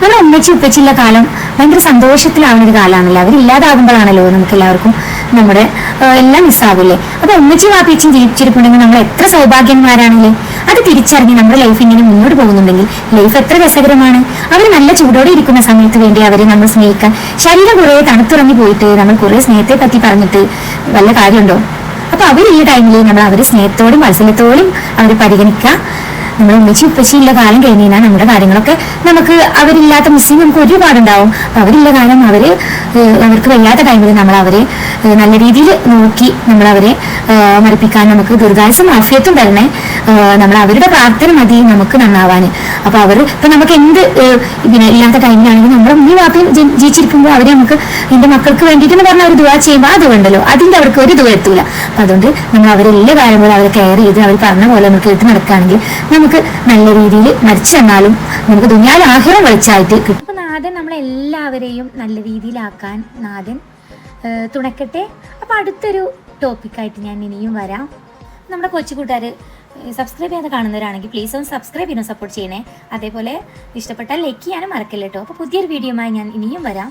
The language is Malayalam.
നമ്മുടെ അമ്മച്ചി ഉപ്പച്ചിയുള്ള കാലം ഭയങ്കര സന്തോഷത്തിലാവുന്ന ഒരു കാലമാണല്ലോ? അവരില്ലാതാകുമ്പോഴാണല്ലോ നമുക്ക് എല്ലാവർക്കും നമ്മുടെ എല്ലാം മിസ്സാവില്ലേ? അപ്പൊ ഉമ്മച്ചി വാപ്പിച്ചും ജീവിച്ചിരിപ്പുണ്ടെങ്കിൽ നമ്മൾ എത്ര സൗഭാഗ്യന്മാരാണല്ലേ? അത് തിരിച്ചറിഞ്ഞ് നമ്മുടെ ലൈഫ് ഇങ്ങനെ മുന്നോട്ട് പോകുന്നുണ്ടെങ്കിൽ ലൈഫ് എത്ര രസകരമാണ്. അവർ നല്ല ചൂടോടെ ഇരിക്കുന്ന സമയത്ത് വേണ്ടി അവരെ നമ്മൾ സ്നേഹിക്കാൻ ശരീരം കുറെ തണുത്തുറങ്ങി പോയിട്ട് നമ്മൾ കുറെ സ്നേഹത്തെ പറ്റി പറഞ്ഞിട്ട് വല്ല കാര്യമുണ്ടോ? അപ്പൊ അവർ ഈ ടൈമിൽ നമ്മൾ അവരെ സ്നേഹത്തോടും മത്സരത്തോടും അവരെ പരിഗണിക്കുക. നമ്മൾ ഒന്നിച്ച് ഉപ്പച്ചിയുള്ള കാലം കഴിഞ്ഞ് കഴിഞ്ഞാൽ നമ്മുടെ കാര്യങ്ങളൊക്കെ നമുക്ക് അവരില്ലാത്ത മിസ്സിങ് നമുക്ക് ഒരുപാടുണ്ടാവും. അപ്പൊ അവരില്ല കാലം ഏഹ്, അവർക്ക് വയ്യാത്ത ടൈമിൽ നമ്മൾ അവരെ നല്ല രീതിയിൽ നോക്കി നമ്മൾ അവരെ ഏഹ്, മരിപ്പിക്കാൻ നമുക്ക് ദീർഘായുസും ആഫിയത്തും തരണേ. നമ്മൾ അവരുടെ പ്രാർത്ഥന മതി നമുക്ക് നന്നാവാൻ. അപ്പൊ അവർ ഇപ്പൊ നമുക്ക് എന്ത് പിന്നെ ഇല്ലാത്ത ടൈമിലാണെങ്കിൽ നമ്മുടെ ഉമ്മി വാപ്പയും ജീവിച്ചിരിക്കുമ്പോൾ അവരെ നമുക്ക് എന്റെ മക്കൾക്ക് വേണ്ടിയിട്ട് എന്ന് പറഞ്ഞ ഒരു ദുവാ ചെയ്യുമ്പോൾ ദുവ ഉണ്ടല്ലോ. അതിന്റെ അവർക്ക് ഒരു ദുവ എത്തൂല. അപ്പൊ അതുകൊണ്ട് നമ്മൾ അവരെല്ലാ കാര്യം പോലെ അവരെ കെയർ ചെയ്ത് അവർ പറഞ്ഞ പോലെ നമുക്ക് എടുത്ത് നടക്കുകയാണെങ്കിൽ നമുക്ക് നല്ല രീതിയിൽ മരിച്ചു തന്നാലും നമുക്ക് ദുനിയാൽ ആഹ്ലം വെളിച്ചായിട്ട് കിട്ടും. അപ്പൊ നാഥൻ നമ്മളെല്ലാവരെയും നല്ല രീതിയിലാക്കാൻ നാഥൻ തുണക്കട്ടെ. അപ്പൊ അടുത്തൊരു ടോപ്പിക്കായിട്ട് ഞാൻ ഇനിയും വരാം. നമ്മുടെ കൊച്ചു കൂട്ടുകാർ സബ്സ്ക്രൈബ് ചെയ്യാതെ കാണുന്നവരാണെങ്കിൽ പ്ലീസ് ഒന്ന് സബ്സ്ക്രൈബ് ചെയ്യണം സപ്പോർട്ട് ചെയ്യണേ. അതേപോലെ ഇഷ്ടപ്പെട്ടാൽ ലൈക്ക് ചെയ്യാനും മറക്കില്ല കേട്ടോ അപ്പോൾ പുതിയൊരു വീഡിയോയുമായി ഞാൻ ഇനിയും വരാം.